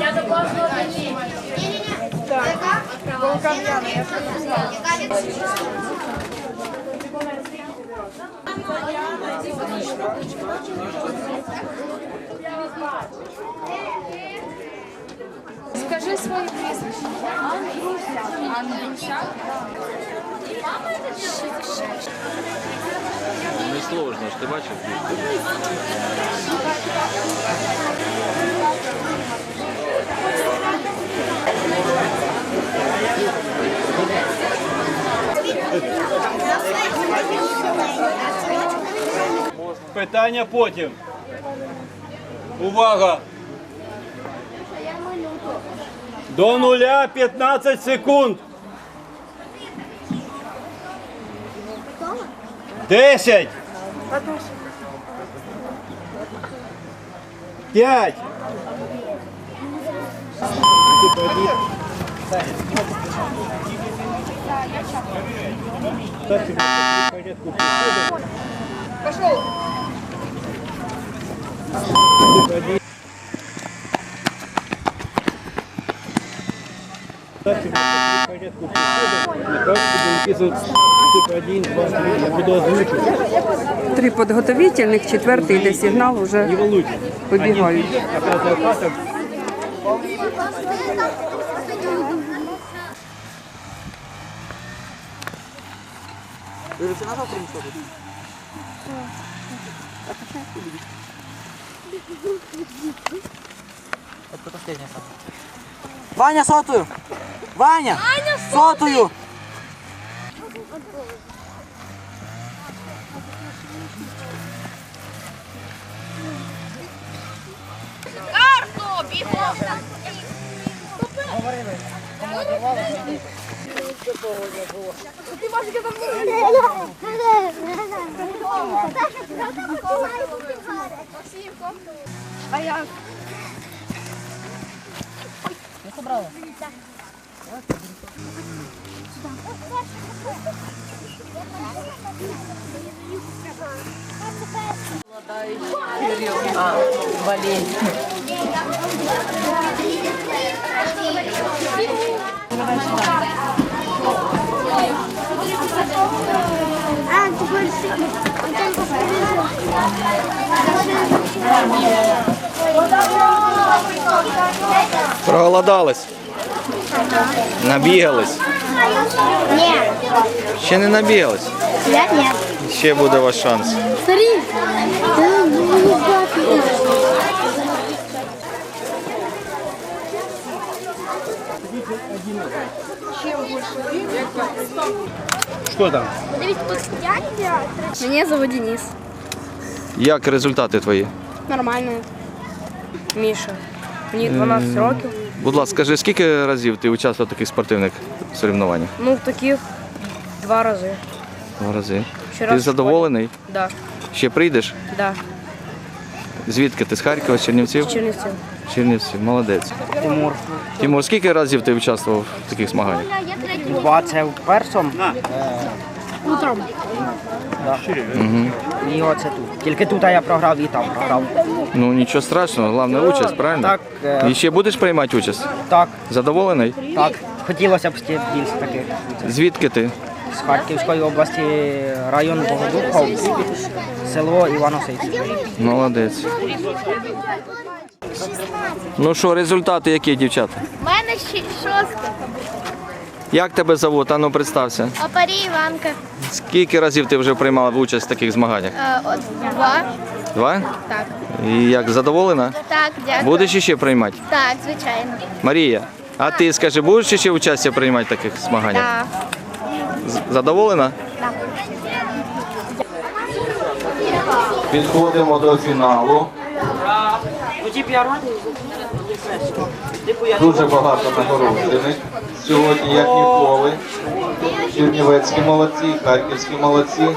Я Скажи свой прізвище. Андрюша. Андрюша. Не сложно ж, ти бачив? Питання потім. Увага! До нуля 15 секунд. Десять. Пять. Пошел. 10. 5. Три підготовительних, четвертий йде сигнал, вже вибігають. Ваня, сотую! Ваня! сотую! Карту, бігом! А як? Кирилл, а, Проголодалась. Набігались. Нет, Ще не набігались. я нет. Ще буде ваш шанс. Смотри. Да, ну, не плакай. Що там? Меня зовут Денис. Як результати твої? Нормально. Міша. Мені 12 років. Будь ласка, скажи, скільки разів ти участвував в таких спортивних соревнованнях? Ну, таких два рази. Два рази. Ще Ти раз в задоволений? Да, Ще прийдеш? да. Звідки ти з Харкова, з Чернівців? Чернівці. Чернівців, молодець. Тимур. Тимур, скільки разів ти участвував в таких змаганнях? Два це в першому. Утром. І оце тут. Тільки тут я програв і там програв. Ну нічого страшного, головне участь, правильно? Так, е. І ще будеш приймати участь? Так, Задоволений? так. Хотілося б ще більше таких. Звідки ти? З Харківської області район Богодухов, село Іваносейське. Молодець. Ну що, результати які, дівчата? У мене ще шостка. Як тебе зовут? Ану, представся. Опарі Іванка. Скільки разів ти вже приймала участь в таких змаганнях? Е, От два. Два? Так. І як задоволена? Так, дякую. Будеш іще приймати? Так, звичайно. Марія, а ти скажи, будеш ще участь приймати в таких змаганнях? Так. Задоволена? Так. Підходимо до фіналу. Дуже багато нагороджених. Сьогодні, як ніколи. Чернівецькі молодці, харківські молодці.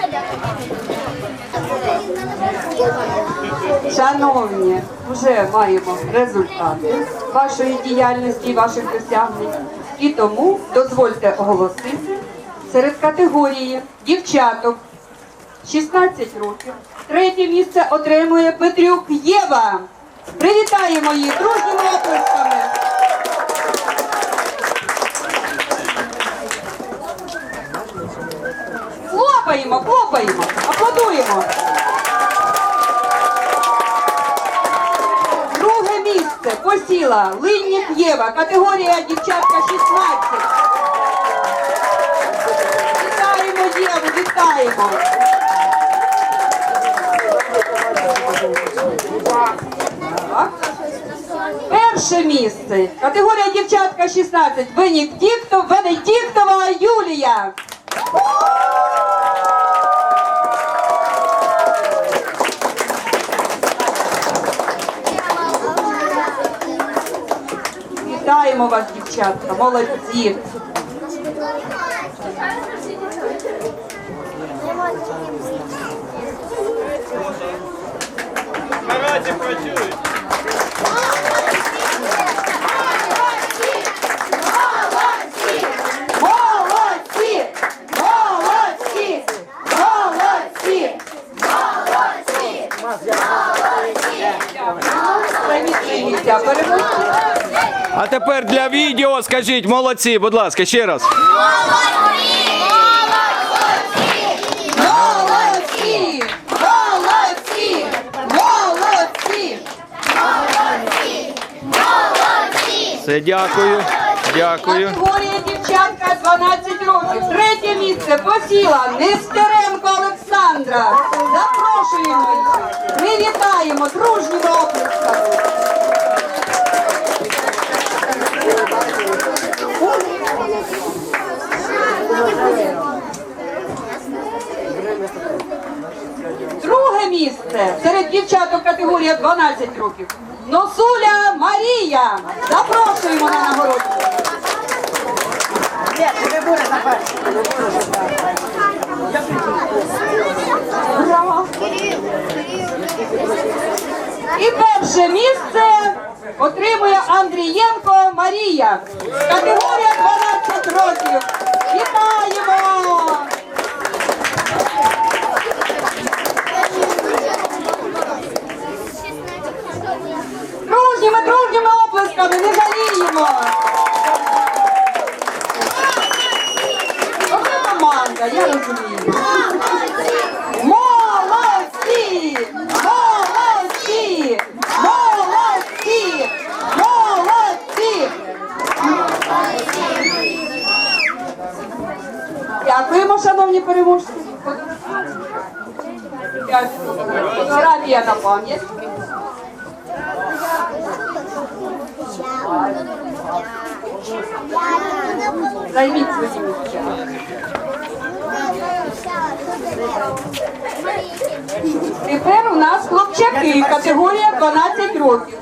Шановні, вже маємо результати вашої діяльності, і ваших досягнень. І тому дозвольте оголосити серед категорії дівчаток 16 років. Третє місце отримує Петрюк Єва. Привітаємо її дружніми оплесками. Хлопаємо, хлопаємо, аплодуємо. Друге місце посіла Линнік Єва, категорія дівчатка 16. Вітаємо Єву, вітаємо. Так. Перше місце. Категорія дівчатка 16. Винік Тіктов, Венедіктова Юлія. Вітаємо вас, дівчатка, молодці. Наразі працюють. Молодці! Молодці! Молодці! Молодці! місця переможці. А тепер для відео скажіть молодці, будь ласка, ще раз. Молодці! Молодці! Молодці! Все, дякую. Дякую. Категорія дівчатка 12 років. Третє місце посіла Нестеренко Олександра. Запрошуємо її. Ми вітаємо дружніми оплесками. Друге місце серед дівчаток категорія 12 років. Носуля Марія. Запрошуємо на нагородження. І перше місце отримує Андрієнко Марія. Категорія 12 років. Вітаємо! Дружніми, дружніми оплесками, не жаліємо! Оце команда, я розумію. Молодці! Молодці! Молодці! Молодці! Дякуємо, шановні переможці. Дякую. Фотографія на пам'ять. Займіть свої місця. Тепер у нас хлопчаки, категорія 12 років.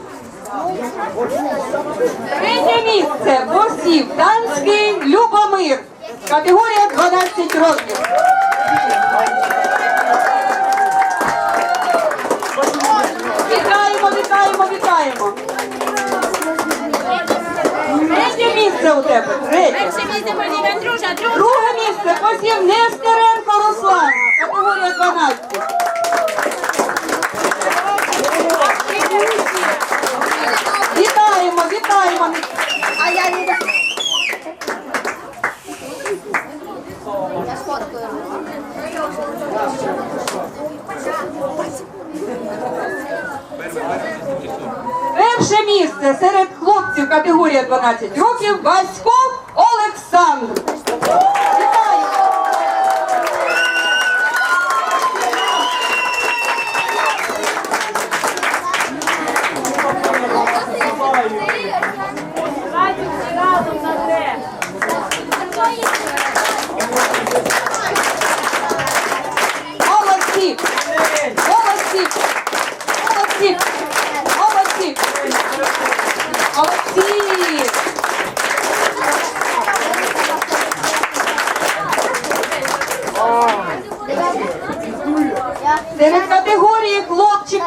Третє місце посів Данський Любомир, категорія 12 років. Вітаємо, вітаємо, вітаємо. Третє місце у тебе. Третє. Друге місце посів Нестеренко Руслан, категорія 12. Вітаємо, вітаємо. А я не. Перше місце серед категорія 12 років Васько Олександр. Вітаємо.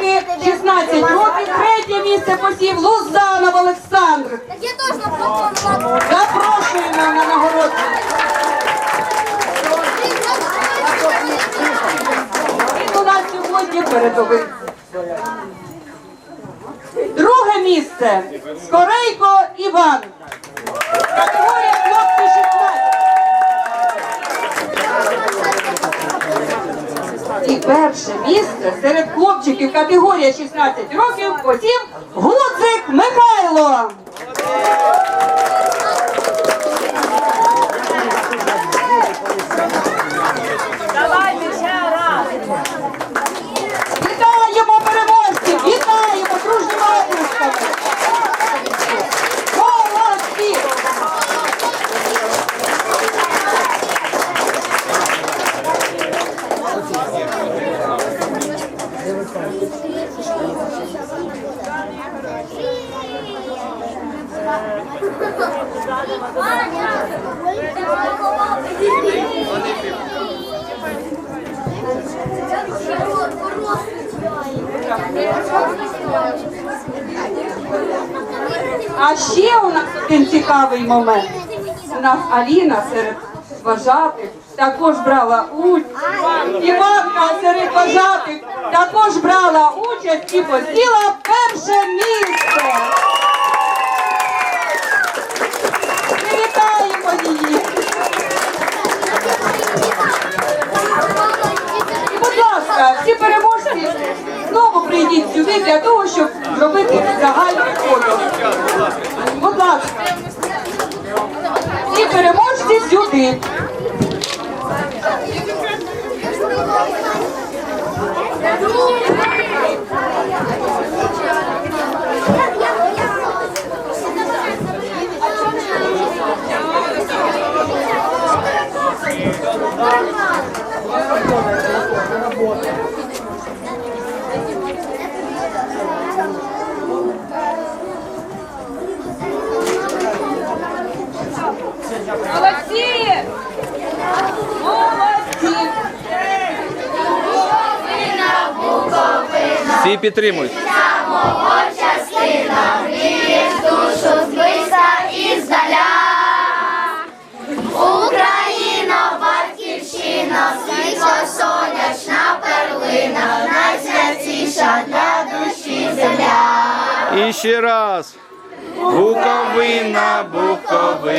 Хлопчики 16 років, третє місце посів Лузанов Олександр. Я теж на фото Запрошуємо на нагородження. передових. Друге місце Скорейко Іван. Категорія хлопці 16. І перше місце серед хлопчиків категорія 16 років посів Гудзик Михайло. Вітаємо переможців! Вітаємо дружніми оплесками! Молодці! Ще у нас один цікавий момент. У нас Аліна серед вважатих також брала участь. Іванка серед вважатих також брала участь і посіла перше місце. Привітаємо її. І, будь ласка, всі переможці знову прийдіть сюди для того, щоб зробити загальний фото. Будь ласка, всі переможці сюди. Всі підтримують. Україна, батьківщина, світло сонячна перлина, найсвятіша для душі земля. І ще раз. Буковина, Буковина.